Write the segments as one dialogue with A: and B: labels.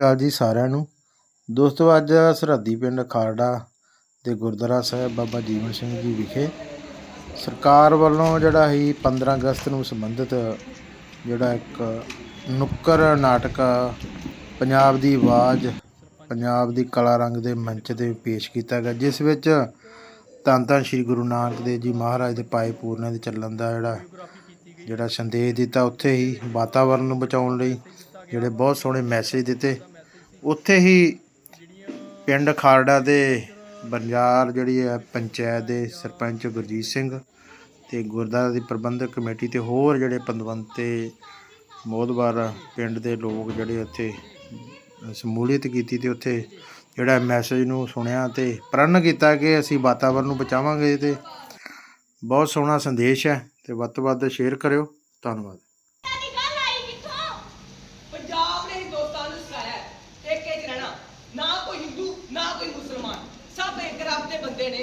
A: ਅਕਾਲ ਜੀ ਸਾਰਿਆਂ ਨੂੰ। ਦੋਸਤੋ, ਅੱਜ ਸਰਹੱਦੀ ਪਿੰਡ ਖਾਰੜਾ ਦੇ ਗੁਰਦੁਆਰਾ ਸਾਹਿਬ ਬਾਬਾ ਜੀਵਨ ਸਿੰਘ ਜੀ ਵਿਖੇ ਸਰਕਾਰ ਵੱਲੋਂ ਜਿਹੜਾ ਹੀ 15 ਅਗਸਤ ਨੂੰ ਸੰਬੰਧਿਤ ਜਿਹੜਾ ਇੱਕ ਨੁੱਕਰ ਨਾਟਕ ਪੰਜਾਬ ਦੀ ਆਵਾਜ਼, ਪੰਜਾਬ ਦੀ ਕਲਾ ਰੰਗ ਦੇ ਮੰਚ ਤੇ ਪੇਸ਼ ਕੀਤਾ ਗਿਆ, ਜਿਸ ਵਿੱਚ ਧੰਨ ਧੰਨ ਸ੍ਰੀ ਗੁਰੂ ਨਾਨਕ ਦੇਵ ਜੀ ਮਹਾਰਾਜ ਦੇ ਪਾਏ ਪੂਰਨਾਂ ਦੇ ਚੱਲਣ ਦਾ ਜਿਹੜਾ ਜਿਹੜਾ ਸੰਦੇਸ਼ ਦਿੱਤਾ, ਉੱਥੇ ਹੀ ਵਾਤਾਵਰਨ ਨੂੰ ਬਚਾਉਣ ਲਈ ਜਿਹੜੇ ਬਹੁਤ ਸੋਹਣੇ ਮੈਸੇਜ ਦਿੱਤੇ। ਉੱਥੇ ਹੀ ਪਿੰਡ ਖਾਰੜਾ ਦੇ ਬੰਜਾਰ ਜਿਹੜੀ ਹੈ, ਪੰਚਾਇਤ ਦੇ ਸਰਪੰਚ ਗੁਰਜੀਤ ਸਿੰਘ ਤੇ ਗੁਰਦੁਆਰਾ ਦੀ ਪ੍ਰਬੰਧਕ ਕਮੇਟੀ ਤੇ ਹੋਰ ਜਿਹੜੇ ਪੰਦਵੰਤ ਤੇ ਮੋਦਵਾਰ ਪਿੰਡ ਦੇ ਲੋਕ ਜਿਹੜੇ ਉੱਥੇ ਸਮੂਲੀਅਤ ਕੀਤੀ ਤੇ ਉੱਥੇ ਜਿਹੜਾ ਮੈਸੇਜ ਨੂੰ ਸੁਣਿਆ ਤੇ ਪ੍ਰਣ ਕੀਤਾ ਕਿ ਅਸੀਂ ਵਾਤਾਵਰਨ ਨੂੰ ਬਚਾਵਾਂਗੇ ਤੇ ਬਹੁਤ ਸੋਹਣਾ ਸੰਦੇਸ਼ ਹੈ ਤੇ ਵੱਧ ਤੋਂ ਵੱਧ ਸ਼ੇਅਰ ਕਰਿਓ। ਧੰਨਵਾਦ।
B: ഡേ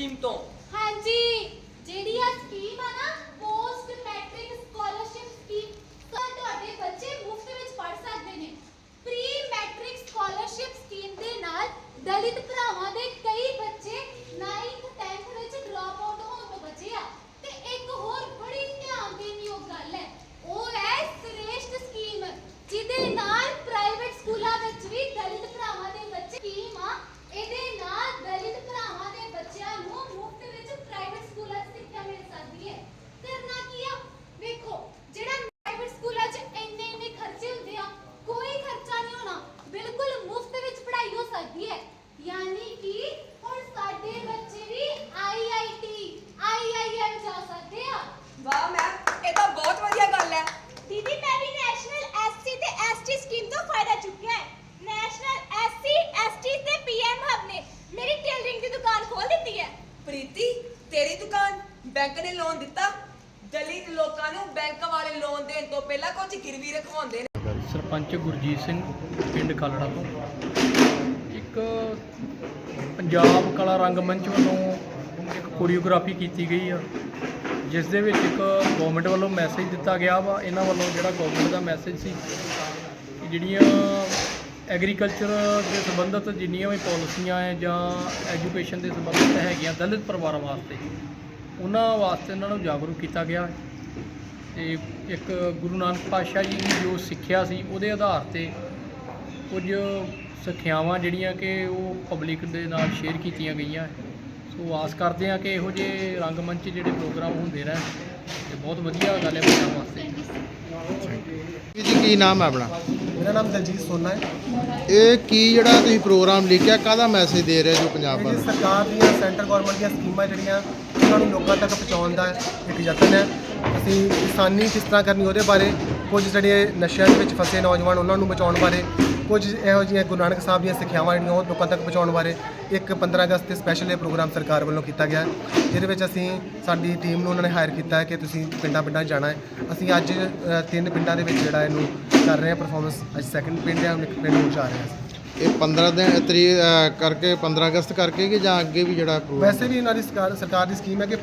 B: ਸਕਾਲਰਸ਼ਿਪ
C: ਸਕੀਮ ਤੋਂ
B: ਹਾਂਜੀ ਜਿਹੜੀ ਆ ਸਕੀਮ ਆ ਨਾ ਪੋਸਟ ਮੈਟ੍ਰਿਕ ਸਕਾਲਰਸ਼ਿਪ ਸਕੀਮ ਤਾਂ ਤੁਹਾਡੇ ਬੱਚੇ ਮੁਫਤ ਵਿੱਚ ਪੜ ਸਕਦੇ ਨੇ ਪ੍ਰੀ ਮੈਟ੍ਰਿਕ ਸਕਾਲਰਸ਼ਿਪ ਸਕੀਮ ਦੇ ਨਾਲ ਦਲਿਤ ਭਰਾਵਾਂ ਦੇ ਕਈ ਬੱਚੇ 9th 10th ਵਿੱਚ ਡ੍ਰੌਪ ਆਊਟ ਹੋਣ ਤੋਂ ਬਚੇ ਆ ਤੇ ਇੱਕ ਹੋਰ ਬੜੀ ਧਿਆਨ ਦੇਣ ਯੋਗ ਗੱਲ ਹੈ ਉਹ ਹੈ ਸ੍ਰੇਸ਼ਟ ਸਕੀਮ ਜਿਹਦੇ ਨਾਲ ਪ੍ਰਾਈਵੇਟ ਸਕੂਲਾਂ ਵਿੱਚ ਵੀ ਦਲਿਤ ਭਰਾਵਾਂ ਦੇ ਬੱਚੇ ਸਕੀਮ ਆ ਇਹਦੇ ਨਾਲ ਦਲਿਤ ਭਰਾਵਾਂ ਦੇ ਬੱਚਿਆਂ ਨੂੰ ਮੁਫਤ ਵਿੱਚ ਪ੍ਰਾਈਵੇਟ ਸਕੂਲਾਂ 'ਚ ਸਿੱਖਿਆ ਮਿਲ ਸਕਦੀ ਹੈ ਕਰਨਾ ਕੀ ਆ ਵੇਖੋ ਜਿਹੜਾ ਪ੍ਰਾਈਵੇਟ ਸਕੂਲਾਂ 'ਚ ਇੰਨੇ ਇੰਨੇ ਖਰਚੇ ਹੁੰਦੇ ਆ ਕੋਈ ਖਰਚਾ ਨਹੀਂ ਹੋਣਾ ਬਿਲਕੁਲ ਮੁਫਤ ਵਿੱਚ ਪੜ੍ਹਾਈ ਹੋ ਸਕਦੀ ਹੈ ਯਾਨੀ ਕਿ ਹੁਣ ਸਾਡੇ ਬੱਚੇ ਵੀ ਆਈਆਈਟੀ ਆਈਆਈਐਮ ਜਾ ਸਕਦੇ ਆ
C: ਵਾਹ ਮੈਮ ਇਹ ਤਾਂ ਬਹੁਤ ਵਧੀਆ ਗੱਲ ਹੈ
B: ਦੀਦੀ ਮੈਂ ਵੀ ਨੈਸ਼ਨਲ ਐਸਸੀ ਤੇ ਐਸਟੀ ਸਕੀਮ ਤੋਂ ਫਾਇਦਾ ਚੁੱਕਿਆ ਹੈ ਨੈਸ਼ਨਲ ਐਸਸੀ ਐਸਟੀ ਤੇ ਪੀਐਮ ਹਬ ਨੇ ਮੇਰੀ ਟੇਲਰਿੰਗ ਦੀ ਦੁਕਾਨ ਖੋਲ ਦਿੱਤੀ ਹੈ
C: ਪ੍ਰੀਤੀ ਤੇਰੀ ਦੁਕਾਨ ਬੈਂਕ ਨੇ ਲੋਨ ਦਿੱਤਾ। ਦਲਿਤ ਲੋਕਾਂ ਨੂੰ ਬੈਂਕ ਵਾਲੇ ਲੋਨ ਦੇਣ ਤੋਂ ਪਹਿਲਾਂ ਕੁਝ ਗਿਰਵੀ ਰਖਵਾਉਂਦੇ ਨੇ।
D: ਸਰਪੰਚ ਗੁਰਜੀਤ ਸਿੰਘ, ਪਿੰਡ ਖਾਲੜਾ ਤੋਂ। ਇੱਕ ਪੰਜਾਬ ਕਲਾ ਰੰਗ ਮੰਚ ਵੱਲੋਂ ਇੱਕ ਕੋਰੀਓਗ੍ਰਾਫੀ ਕੀਤੀ ਗਈ ਆ, ਜਿਸ ਦੇ ਵਿੱਚ ਇੱਕ ਗਵਰਨਮੈਂਟ ਵੱਲੋਂ ਮੈਸੇਜ ਦਿੱਤਾ ਗਿਆ ਵਾ। ਇਹਨਾਂ ਵੱਲੋਂ ਜਿਹੜਾ ਗਵਰਨਮੈਂਟ ਦਾ ਮੈਸੇਜ ਸੀ ਕਿ ਜਿਹੜੀਆਂ ਐਗਰੀਕਲਚਰ ਦੇ ਸੰਬੰਧਿਤ ਜਿੰਨੀਆਂ ਵੀ ਪਾਲਿਸੀਆਂ ਹੈ ਜਾਂ ਐਜੂਕੇਸ਼ਨ ਦੇ ਸੰਬੰਧਿਤ ਹੈਗੀਆਂ ਦਲਿਤ ਪਰਿਵਾਰਾਂ ਵਾਸਤੇ ਉਹਨਾਂ ਵਾਸਤੇ ਉਹਨਾਂ ਨੂੰ ਜਾਗਰੂਕ ਕੀਤਾ ਗਿਆ ਤੇ ਇੱਕ ਗੁਰੂ ਨਾਨਕ ਪਾਤਸ਼ਾਹ ਜੀ ਦੀ ਜੋ ਸਿੱਖਿਆ ਸੀ ਉਹਦੇ ਆਧਾਰ ਤੇ ਕੁਝ ਸਿੱਖਿਆਵਾਂ ਜਿਹੜੀਆਂ ਕਿ ਉਹ ਪਬਲਿਕ ਦੇ ਨਾਲ ਸ਼ੇਅਰ ਕੀਤੀਆਂ ਗਈਆਂ ਸੋ ਆਸ ਕਰਦੇ ਹਾਂ ਕਿ ਇਹੋ ਜਿਹੇ ਰੰਗਮੰਚ ਜਿਹੜੇ ਪ੍ਰੋਗਰਾਮ ਹੁੰਦੇ ਰਹਿਣ ਤੇ ਬਹੁਤ ਵਧੀਆ ਗੱਲ ਹੈ ਬੱਚਿਆਂ ਵਾਸਤੇ।
A: ਜੀ ਕੀ ਨਾਮ ਹੈ ਆਪਣਾ?
E: ਮੇਰਾ ਨਾਮ ਦਲਜੀਤ ਸੋਨਾ ਹੈ।
A: ਇਹ ਕੀ ਜਿਹੜਾ ਤੁਸੀਂ ਪ੍ਰੋਗਰਾਮ ਲਿਖਿਆ ਕਾਹਦਾ ਮੈਸੇਜ ਦੇ ਰਹੇ ਜੋ ਪੰਜਾਬ
E: ਜਿਹੜੀ
A: ਵੱਲ?
E: ਸਰਕਾਰ ਦੀਆਂ ਸੈਂਟਰ ਗਵਰਨਮੈਂਟ ਦੀਆਂ ਸਕੀਮਾਂ ਜਿਹੜੀਆਂ ਉਹਨਾਂ ਨੂੰ ਲੋਕਾਂ ਤੱਕ ਪਹੁੰਚਾਉਣ ਦਾ ਇੱਕ ਯਤਨ ਹੈ। ਅਸੀਂ ਕਿਸਾਨੀ ਕਿਸ ਤਰ੍ਹਾਂ ਕਰਨੀ ਉਹਦੇ ਬਾਰੇ, ਕੁਝ ਜਿਹੜੇ ਨਸ਼ਿਆਂ ਦੇ ਵਿੱਚ ਫਸੇ ਨੌਜਵਾਨ ਉਹਨਾਂ ਨੂੰ ਬਚਾਉਣ ਬਾਰੇ, ਕੁਝ ਇਹੋ ਜਿਹੀਆਂ ਗੁਰੂ ਨਾਨਕ ਸਾਹਿਬ ਦੀਆਂ ਸਿੱਖਿਆਵਾਂ ਜਿਹੜੀਆਂ ਉਹ ਲੋਕਾਂ ਤੱਕ ਪਹੁੰਚਾਉਣ ਬਾਰੇ ਇੱਕ 15 ਅਗਸਤ ਤੇ ਸਪੈਸ਼ਲ ਇਹ ਪ੍ਰੋਗਰਾਮ ਸਰਕਾਰ ਵੱਲੋਂ ਕੀਤਾ ਗਿਆ ਜਿਹਦੇ ਵਿੱਚ ਅਸੀਂ, ਸਾਡੀ ਟੀਮ ਨੂੰ ਉਹਨਾਂ ਨੇ ਹਾਇਰ ਕੀਤਾ ਹੈ ਕਿ ਤੁਸੀਂ ਪਿੰਡਾਂ ਪਿੰਡਾਂ 'ਚ ਜਾਣਾ ਹੈ। ਅਸੀਂ ਅੱਜ ਤਿੰਨ ਪਿੰਡਾਂ ਦੇ ਵਿੱਚ ਜਿਹੜਾ ਇਹਨੂੰ ਕਰ ਰਹੇ ਹਾਂ ਪਰਫਾਰਮੈਂਸ ਅੱਜ ਸੈਕੰਡ ਪਿੰਡ ਹੈ, ਹੁਣ ਇੱਕ ਪਿੰਡ ਨੂੰ ਜਾ ਰਹੇ ਹਾਂ।
A: ਇਹ 15 ਦਿਨ ਤਰੀਕ ਕਰਕੇ 15 ਅਗਸਤ ਕਰਕੇ ਕਿ ਜਾਂ ਅੱਗੇ ਵੀ ਜਿਹੜਾ ਪ੍ਰੋਗਰਾਮ
E: ਵੈਸੇ ਵੀ ਇਹਨਾਂ ਦੀ ਸਰਕਾਰ ਸਰਕਾਰ ਦੀ ਸਕੀਮ ਹੈ ਕਿ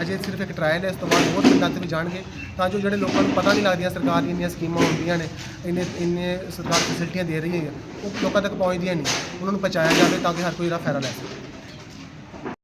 E: ਅਜੇ ਸਿਰਫ ਇੱਕ ਟ੍ਰਾਇਲ ਹੈ, ਇਸ ਤੋਂ ਬਾਅਦ ਹੋਰ ਪਿੰਡਾਂ 'ਤੇ ਵੀ ਜਾਣਗੇ। ਤਾਂ ਜੋ ਜਿਹੜੇ ਲੋਕਾਂ ਨੂੰ ਪਤਾ ਨਹੀਂ ਲੱਗਦੀਆਂ ਸਰਕਾਰ ਦੀਆਂ ਇੰਨੀਆਂ ਸਕੀਮਾਂ ਹੁੰਦੀਆਂ ਨੇ, ਇੰਨੇ ਇੰਨੇ ਸਰਕਾਰ ਫੈਸਿਲਿਟੀਆਂ ਦੇ ਰਹੀ ਹੈ ਉਹ ਲੋਕਾਂ ਤੱਕ ਪਹੁੰਚਦੀਆਂ ਨਹੀਂ, ਉਹਨਾਂ ਨੂੰ ਪਹੁੰਚਾਇਆ ਜਾਵੇ ਤਾਂ ਕਿ ਹਰ ਕੋਈ ਇਹਦਾ ਫਾਇਦਾ ਲੈ ਸਕੇ।